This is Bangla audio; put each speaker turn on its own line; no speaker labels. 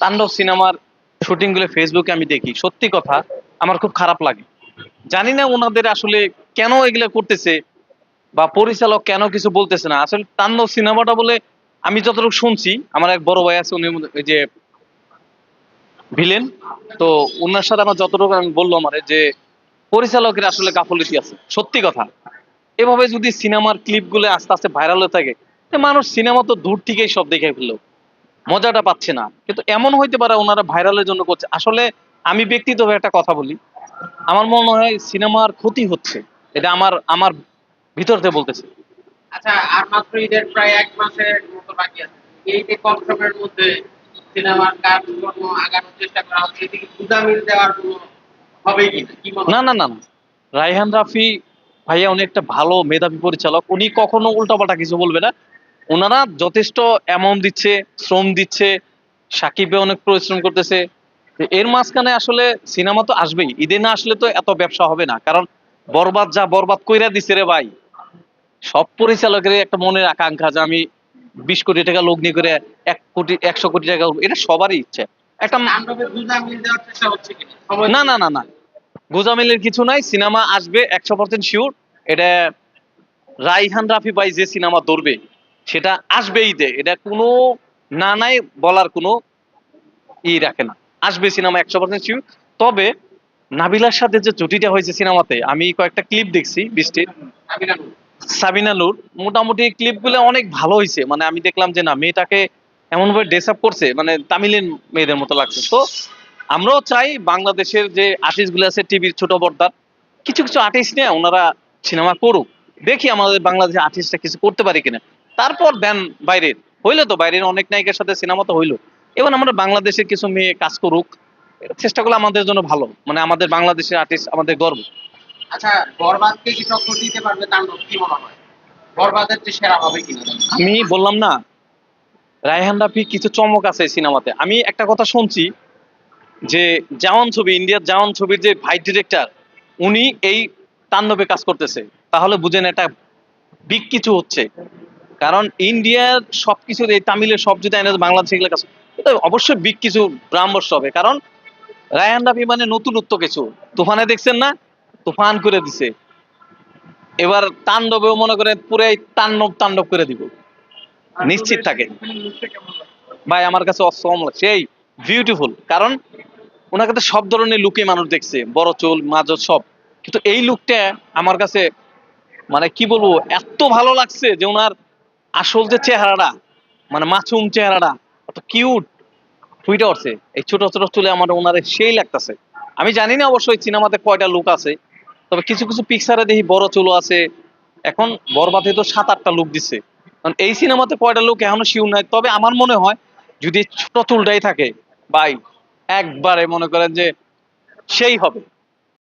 তাণ্ডব সিনেমার শুটিংগুলো ফেসবুকে আমি দেখি। সত্যি কথা, আমার খুব খারাপ লাগে। জানি না ওনাদের আসলে কেন এগুলো করতেছে বা পরিচালক কেন কিছু বলতেছে না। আসলে তাণ্ডব সিনেমাটা বলে আমি যতটুকু শুনছি, আমার এক বড় ভাই আছে, উনি ওই যে ভিলেন। তো ওনার সাথে আমার যতটুকু আমি বলল আমারে যে পরিচালকের আসলে গাফলতি আছে, সত্যি কথা। এভাবে যদি সিনেমার ক্লিপগুলো আস্তে আস্তে ভাইরাল হয়ে থাকে মানুষ সিনেমা তো দূর থেকেই সব দেখে ফেলল। মজাটা পাচ্ছে না। কিন্তু এমন হইতে পারে ওনারা ভাইরালের জন্য করছে। আসলে আমি ব্যক্তিগতভাবে একটা কথা বলি। আমার মনে হয় সিনেমার ক্ষতি হচ্ছে। এটা আমার আমার ভিতর থেকে বলতেছে।
আচ্ছা আর মাত্র ঈদের প্রায় এক মাসের মতো বাকি আছে। এই যে কম সময়ের মধ্যে সিনেমার কাজকর্ম আগানোর চেষ্টা করা হচ্ছে এদিকে গুদামিল দেওয়ার কোনো হবে কি কি?
না না না না। রায়হান রাফি ভাইয়া উনি একটা ভালো মেধাবী পরিচালক। উনি কখনো উল্টাপাল্টা কিছু বলবে না। ওনারা যথেষ্ট অ্যামাউন্ট দিচ্ছে শ্রম দিচ্ছে সাকিবে অনেক পরিশ্রম করতেছে। এর মাঝখানে আসলে সিনেমা তো আসবেই। ঈদে না আসলে তো এত ব্যবসা হবে না। কারণ বরবাদ যা বরবাদ কইরা দিছে রে ভাই সব পরিচালকের একটা মনের আকাঙ্ক্ষা যে আমি বিশ কোটি টাকা লগ্নি করে এক কোটি একশো কোটি টাকা এটা সবারই ইচ্ছে। একটা না না না না। গোজামিলের কিছু নাই সিনেমা আসবে একশো পার্সেন্ট শিওর এটা রাইহান রাফি ভাই যে সিনেমা ধরবে সেটা আসবে ঈদে এটা কোনো না নাই বলার কোনো ই রাখে না। আসবে সিনেমা একশো পার্সেন্ট শিওর তবে নাবিলার সাথে যে জুটিটা হয়েছে সিনেমাতে, আমি কয়েকটা ক্লিপ দেখছি বৃষ্টির। সাবিনা নূর। মোটামুটি ক্লিপগুলো অনেক ভালো হয়েছে। মানে আমি দেখলাম যে না, মেয়েটাকে এমন ভাবে ড্রেস আপ করছে মানে তামিলের মেয়েদের মতো লাগছে। তো আমরাও চাই বাংলাদেশের যে আর্টিস্টগুলো আছে, টিভির ছোট পর্দার কিছু কিছু আর্টিস্ট নিয়ে ওনারা সিনেমা করুক। দেখি আমাদের বাংলাদেশের আর্টিস্টরা কিছু করতে পারি কিনা। তারপর দেন বাইরের। হইল তো বাইরের অনেক নায়িকার সাথে সিনেমা তো হইল। এবার আমরা বাংলাদেশের কিছু মেয়ে কাজ করুক চেষ্টা করলে আমাদের জন্য ভালো। মানে আমাদের বাংলাদেশের আর্টিস্ট আমাদের গর্ব।
আচ্ছা বরবাদকে কি টক্কর দিতে পারবে তাণ্ডব কি মনে হয়? বরবাদের যে সেরা হবে কিনা
আমি বললাম না রায়হান রাফি কিছু চমক আছে সিনেমাতে। আমি একটা কথা শুনছি যে জাওয়ান ছবি ইন্ডিয়ার জাওয়ান ছবির যে ভাই ডিরেক্টর উনি এই তাণ্ডবে কাজ করতেছে। তাহলে বুঝেন এটা বিগ কিছু হচ্ছে। কারণ ইন্ডিয়ার সবকিছু এই তামিলের সব যদি এনে বাংলাদেশে এগুলো এটা অবশ্যই বিগ কিছু ব্রাহ্মস্য হবে। কারণ রায়হান রাফি মানে নতুনত্ব কিছু। তুফানে দেখছেন না? তুফান করে দিছে। এবার তাণ্ডবেও মনে করে পুরাই তাণ্ডব তাণ্ডব করে দিব। নিশ্চিত থাকে। ভাই, আমার কাছে অসম লাগছে এই বিউটিফুল কারণ ওনার কাছে সব ধরনের লুকে মানুষ দেখছে। বড় চুল মাঝ সব। কিন্তু এই লুকটা আমার কাছে মানে কি বলব, এত ভালো লাগছে যে ওনার আসল যে চেহারাটা মানে মাসুম চেহারাটা, অত কিউট ফুইটা উঠছে। এই ছোট ছোট চুলে আমার ওনারে সেই লাগতেছে। আমি জানি না অবশ্যই সিনেমাতে কয়টা লুক আছে, তবে কিছু কিছু পিকচারে দেখি বড় চুলো আছে। এখন বরবাদে তো সাত আটটা লুক দিচ্ছে কারণ এই সিনেমাতে কয়টা লোক এখনও শিউর নাই। তবে আমার মনে হয়, যদি ছোট চুলটাই থাকে, ভাই, একবারে মনে করেন যে সেই হবে।